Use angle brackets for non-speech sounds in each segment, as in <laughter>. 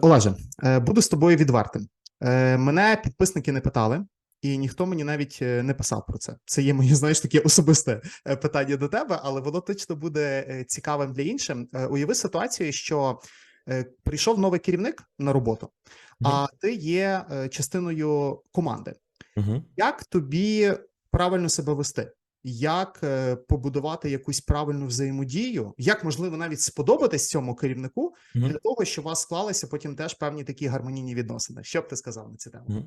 Олеже, е, буду з тобою відвертим. Е, Мене підписники не питали, і ніхто мені навіть е, не писав про це. Це є моє, <laughs> знаєш, таке особисте е, питання до тебе, але воно точно буде е, цікавим для інших. Е, Уяви ситуацію, що е, прийшов новий керівник на роботу, а ти є е, частиною команди. Угу. Як тобі правильно себе вести? Як е, побудувати якусь правильну взаємодію? Як можливо навіть сподобатись цьому керівнику Мгм. для того, щоб у вас склалися потім теж певні такі гармонійні відносини? Що б ти сказав на цю тему? Мгм.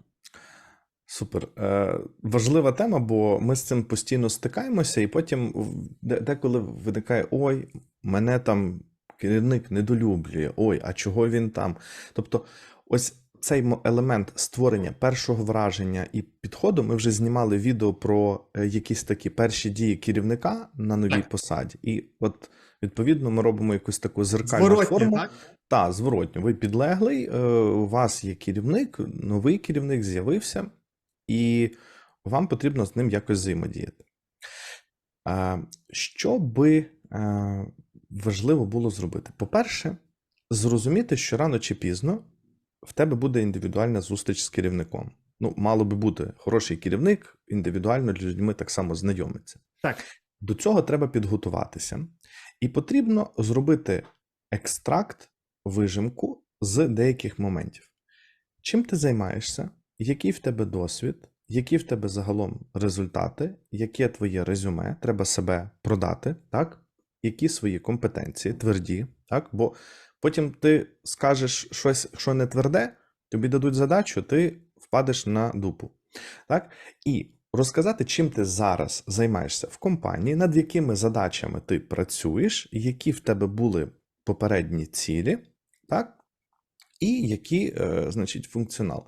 Супер. Е, важлива тема, бо ми з цим постійно стикаємося, і потім деколи виникає: ой, мене там керівник недолюблює, ой, а чого він там? Тобто, ось цей елемент створення першого враження і підходу. Ми вже знімали відео про е, якісь такі перші дії керівника на новій Так. посаді. І от відповідно ми робимо якусь таку зеркальну Зворотні, форму. так? Та, зворотньо. Ви підлеглий, е, у вас є керівник, новий керівник з'явився, і вам потрібно з ним якось взаємодіяти. Е, Що би важливо було зробити? По-перше, зрозуміти, що рано чи пізно в тебе буде індивідуальна зустріч з керівником. Ну, мало би бути хороший керівник, індивідуально з людьми так само знайомиться. Так. До цього треба підготуватися, і потрібно зробити екстракт, вижимку з деяких моментів. Чим ти займаєшся, який в тебе досвід, які в тебе загалом результати, яке твоє резюме, треба себе продати, так? Які свої компетенції, тверді, так? Бо потім ти скажеш щось, що не тверде, тобі дадуть задачу, ти впадеш на дупу. Так? І розказати, чим ти зараз займаєшся в компанії, над якими задачами ти працюєш, які в тебе були попередні цілі, так? І який, е, значить, функціонал.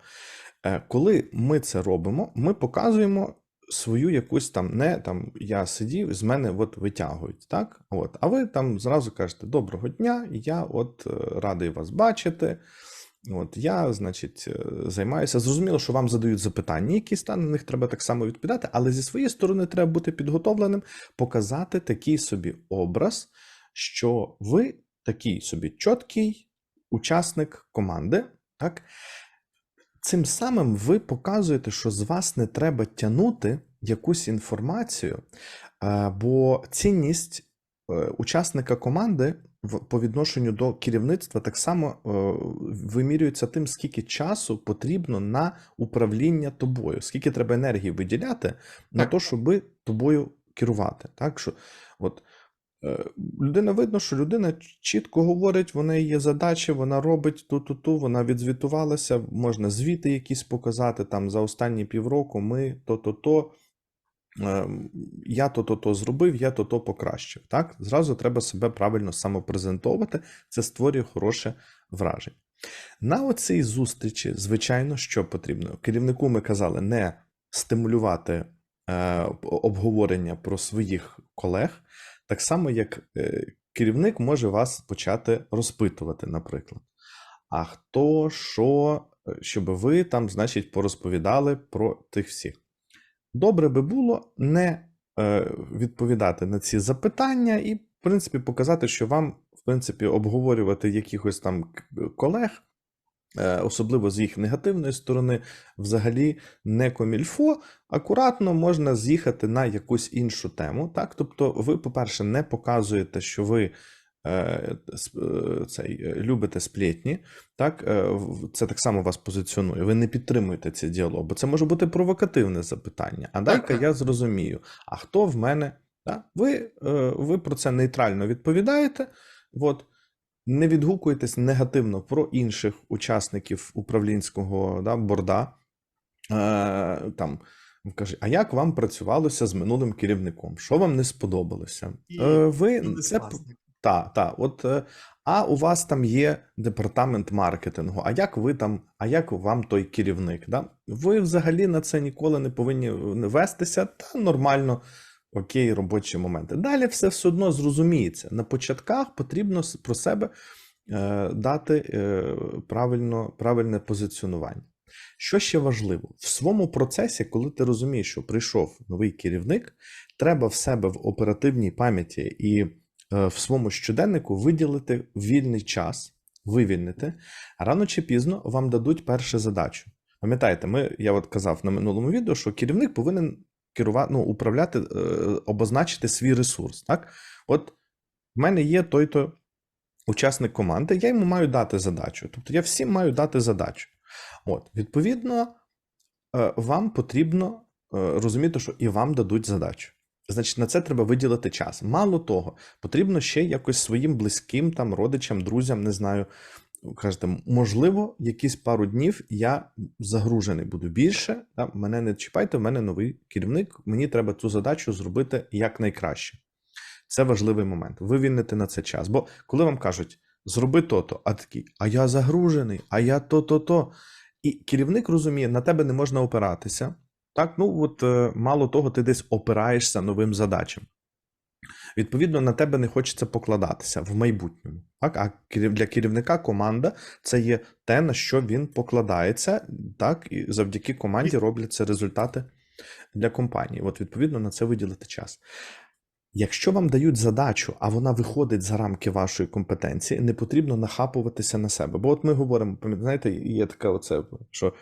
Е, Коли ми це робимо, ми показуємо свою якусь там, не там я сидів, з мене от витягують, так? От, а ви там зразу кажете: Доброго дня, я от е, радий вас бачити. От я, значить, е, займаюся. Зрозуміло, що вам задають запитання, якісь там, на них треба так само відповідати, але зі своєї сторони треба бути підготовленим, показати такий собі образ, що ви такий собі чіткий учасник команди, так? Цим самим ви показуєте, що з вас не треба тягнути якусь інформацію, е, бо цінність е, учасника команди по відношенню до керівництва так само е, вимірюється тим, скільки часу потрібно на управління тобою, скільки треба енергії виділяти на те, щоб тобою керувати. Так що, от, Людина видно, що людина чітко говорить, в неї є задачі, вона робить ту-ту-ту, вона відзвітувалася, можна звіти якісь показати. Там за останні півроку ми то-то-то, е, я то-то-то зробив, я то-то покращив. Так? Зразу треба себе правильно самопрезентовувати, це створює хороше враження. На оцій зустрічі, звичайно, що потрібно? Керівнику ми казали не стимулювати е, обговорення про своїх колег. Так само, як е, керівник може вас почати розпитувати, наприклад. А хто, що, е, щоб ви там, значить, порозповідали про тих всіх. Добре би було не е, відповідати на ці запитання і, в принципі, показати, що вам, в принципі, обговорювати якихось там колег, особливо з їх негативної сторони, взагалі не комільфо, акуратно можна з'їхати на якусь іншу тему. Так? Тобто, ви, по-перше, не показуєте, що ви е, е, цей, е, любите сплетні, так? Е, це так само вас позиціонує. Ви не підтримуєте цей діалог, бо це може бути провокативне запитання. А дай-ка я зрозумію, а хто в мене? Так? Ви, е, ви про це нейтрально відповідаєте. От, не відгукуєтесь негативно про інших учасників управлінського да, борда. Е, там, каже, а як вам працювалося з минулим керівником? Що вам не сподобалося? Е, ви, це, та, та, от, е, а у вас там є департамент маркетингу, а як ви там, а як вам той керівник? Да? Ви взагалі на це ніколи не повинні е, вестися, та нормально, окей, робочі моменти. Далі все все одно зрозуміється. На початках потрібно про себе е, дати е, правильно, правильне позиціонування. Що ще важливо, в своєму процесі, коли ти розумієш, що прийшов новий керівник, треба в себе в оперативній пам'яті і е, в своєму щоденнику виділити вільний час вивільнити, рано чи пізно вам дадуть першу задачу. Пам'ятаєте, ми, я от казав на минулому відео, що керівник повинен керувати, ну, управляти, е, обозначити свій ресурс. Так? От в мене є той-то учасник команди, я йому маю дати задачу. Тобто я всім маю дати задачу. От, відповідно, е, вам потрібно е, розуміти, що і вам дадуть задачу. Значить, на це треба виділити час. Мало того, потрібно ще якось своїм близьким, там, родичам, друзям, не знаю, кажете, можливо, якісь пару днів я загружений буду більше. Да? Мене не чіпайте, в мене новий керівник. Мені треба цю задачу зробити якнайкраще. Це важливий момент. Вивільнити на це час. Бо коли вам кажуть, зроби то-то, а такий, а я загружений, а я то-то-то. І керівник розуміє, на тебе не можна опиратися. Так, ну от е, мало того, ти десь опираєшся новим задачам. Відповідно, на тебе не хочеться покладатися в майбутньому. Так? А для керівника команда це є те, на що він покладається, так, і завдяки команді робляться результати для компанії. От, відповідно, на це виділити час. Якщо вам дають задачу, а вона виходить за рамки вашої компетенції, не потрібно нахапуватися на себе. Бо от ми говоримо, знаєте, є таке оце, що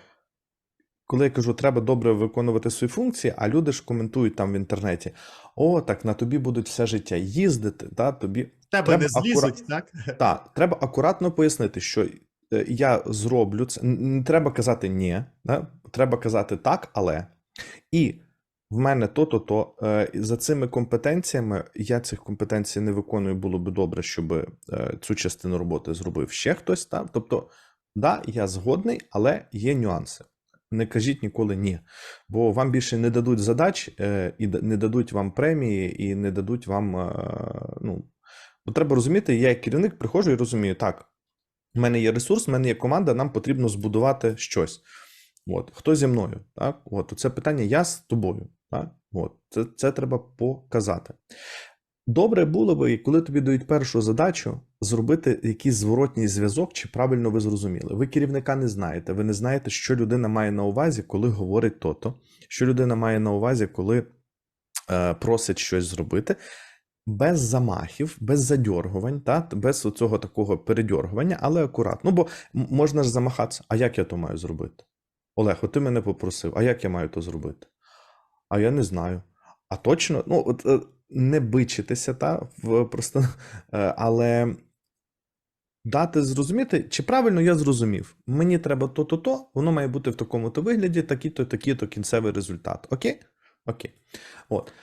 коли я кажу, треба добре виконувати свої функції, а люди ж коментують там в інтернеті: о, так на тобі будуть все життя їздити, та, тобі Тебе Треба не злізуть, так? так, треба акуратно пояснити, що е, я зроблю це. Не треба казати ні, да? треба казати так, але. І в мене то-то, то е, за цими компетенціями я цих компетенцій не виконую. Було би добре, щоб е, цю частину роботи зробив ще хтось. Та? Тобто, да, я згодний, але є нюанси. Не кажіть ніколи ні, бо вам більше не дадуть задач, е, і не дадуть вам премії, і не дадуть вам. е, ну, Бо треба розуміти, я як керівник приходжу і розумію, так, в мене є ресурс, в мене є команда, нам потрібно збудувати щось. От, хто зі мною? Так? От, це питання я з тобою. Так? От, це, це треба показати. Добре було би, коли тобі дають першу задачу, зробити якийсь зворотній зв'язок, чи правильно ви зрозуміли. Ви керівника не знаєте, ви не знаєте, що людина має на увазі, коли говорить то-то, що людина має на увазі, коли е, просить щось зробити без замахів, без задьоргувань, та, без цього такого передьоргування, але акуратно. Ну, бо можна ж замахатися. А як я то маю зробити? Олег, от ти мене попросив, а як я маю то зробити? А я не знаю. А точно, ну, от е, не бичитися, та, в, просто, е, але дати зрозуміти, чи правильно я зрозумів. Мені треба то-то, то, воно має бути в такому-то вигляді, такий-то, такий-то кінцевий результат. Окей? Окей. От.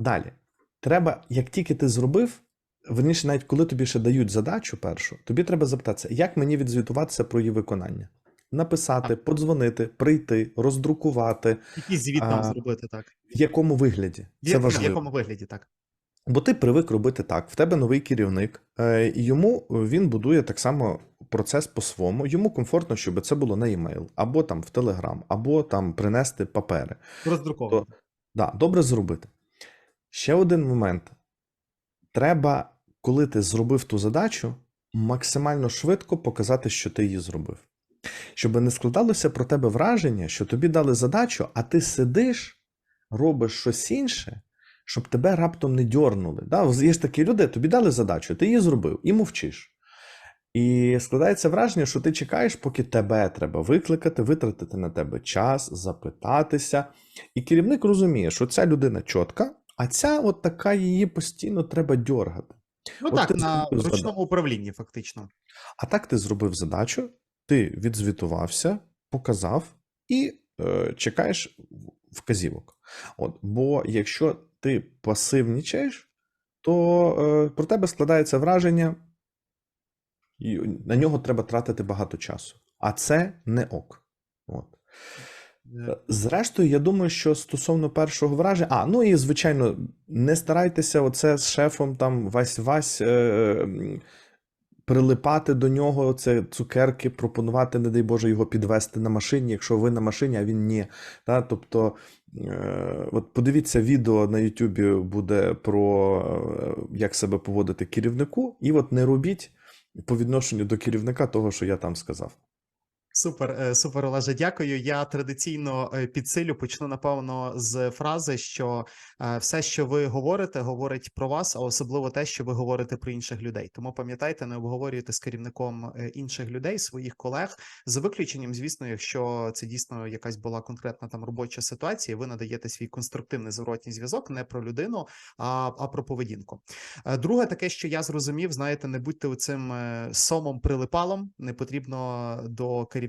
Далі. Треба, як тільки ти зробив, верніше, навіть коли тобі ще дають задачу першу, тобі треба запитатися, як мені відзвітуватися про її виконання. Написати, подзвонити, прийти, роздрукувати, Який звіт нам зробити, так? в якому вигляді. В Це в важливо. якому вигляді, так? Бо ти привик робити так. В тебе новий керівник, е, і йому е, він будує так само процес по-своєму. Йому комфортно, щоб це було на e-mail, або там в Telegram, або там принести папери. Роздруковано. Да, добре зробити. Ще один момент. Треба, коли ти зробив ту задачу, максимально швидко показати, що ти її зробив. Щоб не складалося про тебе враження, що тобі дали задачу, а ти сидиш, робиш щось інше, щоб тебе раптом не дьорнули. Да? Є ж такі люди, тобі дали задачу, ти її зробив і мовчиш. І складається враження, що ти чекаєш, поки тебе треба викликати, витратити на тебе час, запитатися. І керівник розуміє, що ця людина чітка, а ця от така її постійно треба дьоргати. Ну От так, на ручному управлінні, фактично. А так ти зробив задачу, ти відзвітувався, показав і е, чекаєш вказівок. От, бо якщо ти пасивнічаєш, то е, про тебе складається враження, і на нього треба тратити багато часу. А це не ок. От. Е, Зрештою, я думаю, що стосовно першого враження, а ну і звичайно, не старайтеся оце з шефом там вась-вась е, прилипати до нього, це цукерки, пропонувати, не дай Боже, його підвести на машині, якщо ви на машині, а він ні. Та? Тобто, е, от подивіться відео на Ютубі буде про е, як себе поводити керівнику, і от не робіть по відношенню до керівника того, що я там сказав. Супер, е, супер, Олеже, дякую. Я традиційно е, підсилю, почну напевно з фрази, що е, все, що ви говорите, говорить про вас, а особливо те, що ви говорите про інших людей. Тому пам'ятайте, не обговорюйте з керівником інших людей, своїх колег, за виключенням, звісно, якщо це дійсно якась була конкретна там робоча ситуація, ви надаєте свій конструктивний зворотній зв'язок не про людину, а, а про поведінку. Друге, таке, що я зрозумів, знаєте, не будьте цим сомом прилипалом, не потрібно до керівника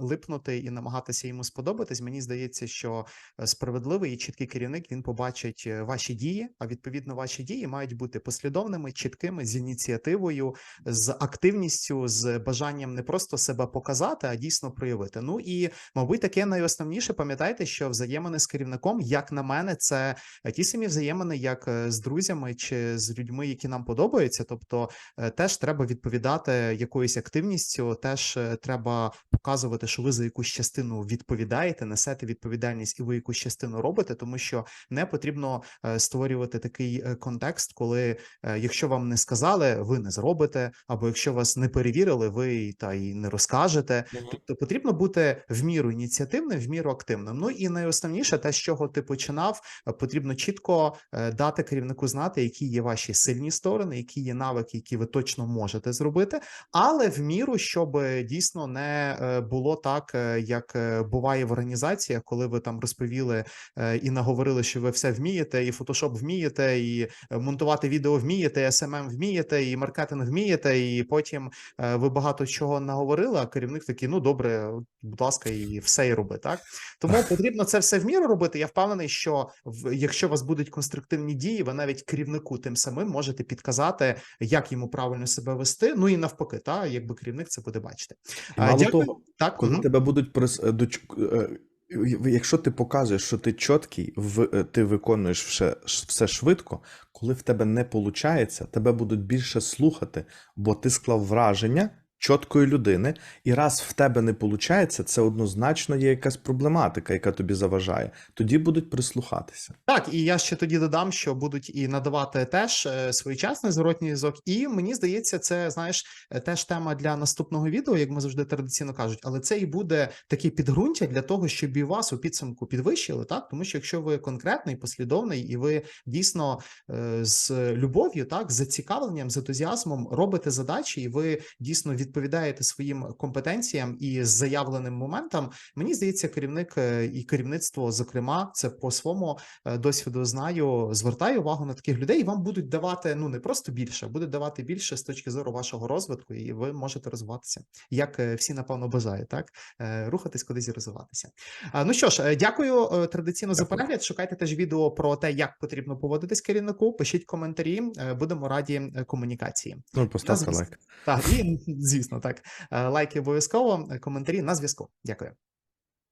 липнути і намагатися йому сподобатись. Мені здається, що е, справедливий і чіткий керівник він побачить е, ваші дії, а відповідно ваші дії мають бути послідовними, чіткими, з ініціативою, з активністю, з бажанням не просто себе показати, а дійсно проявити. Ну і мабуть, таке найосновніше. Пам'ятайте, що взаємини з керівником, як на мене, це е, ті самі взаємини, як з друзями чи з людьми, які нам подобаються. Тобто, теж треба відповідати якоюсь активністю, теж треба показувати, що ви за якусь частину відповідаєте, несете відповідальність, і ви якусь частину робите, тому що не потрібно е, створювати такий е, контекст, коли е, якщо вам не сказали, ви не зробите, або якщо вас не перевірили, ви та й не розкажете. Тобто потрібно бути в міру ініціативним, в міру активним. Ну і найосновніше, те, з чого ти починав, потрібно чітко дати керівнику знати, які є ваші сильні сторони, які є навики, які ви точно можете зробити, але в міру, щоб дійсно не е, було так, е, як е, буває в організаціях, коли ви там розповіли і наговорили, що ви все вмієте, і фотошоп вмієте, і монтувати відео вмієте, і SMM вмієте, і маркетинг вмієте, і потім ви багато чого наговорили, а керівник такий, ну добре, будь ласка, і все і роби, так? Тому потрібно це все в міру робити. Я впевнений, що якщо у вас будуть конструктивні дії, ви навіть керівнику тим самим можете підказати, як йому правильно себе вести. Ну і навпаки, та якби керівник це буде бачити. Мало дякую. Так, коли угу. тебе будуть прис... е, е, якщо ти показуєш, що ти чіткий, в... е, ти виконуєш все, все швидко, коли в тебе не виходить, тебе будуть більше слухати, бо ти склав враження чіткої людини, і раз в тебе не виходить, це однозначно є якась проблематика, яка тобі заважає. Тоді будуть прислухатися. Так, і я ще тоді додам, що будуть і надавати теж е, своєчасний зворотній зв'язок. І мені здається, це знаєш е, теж тема для наступного відео, як ми завжди традиційно кажуть. Але це і буде таке підґрунтя для того, щоб і вас у підсумку підвищили, так тому що якщо ви конкретний, послідовний, і ви дійсно е, з любов'ю, так з зацікавленням, з ентузіазмом робите задачі, і ви дійсно відповідаєте своїм компетенціям і заявленим моментам. Мені здається, керівник е, і керівництво, зокрема, це по своєму е, досвіду знаю, звертаю увагу на таких людей, і вам будуть давати ну не просто більше, а будуть давати більше з точки зору вашого розвитку, і ви можете розвиватися, як е, всі напевно бажають, так рухатись кудись і розвиватися. Ну що ж, дякую традиційно за перегляд. Шукайте теж відео про те, як потрібно поводитись керівнику. Пишіть коментарі, будемо раді комунікації. Ну, поставте лайк. Так, і звісно, так Е, лайки обов'язково, е, коментарі на зв'язку. Дякую.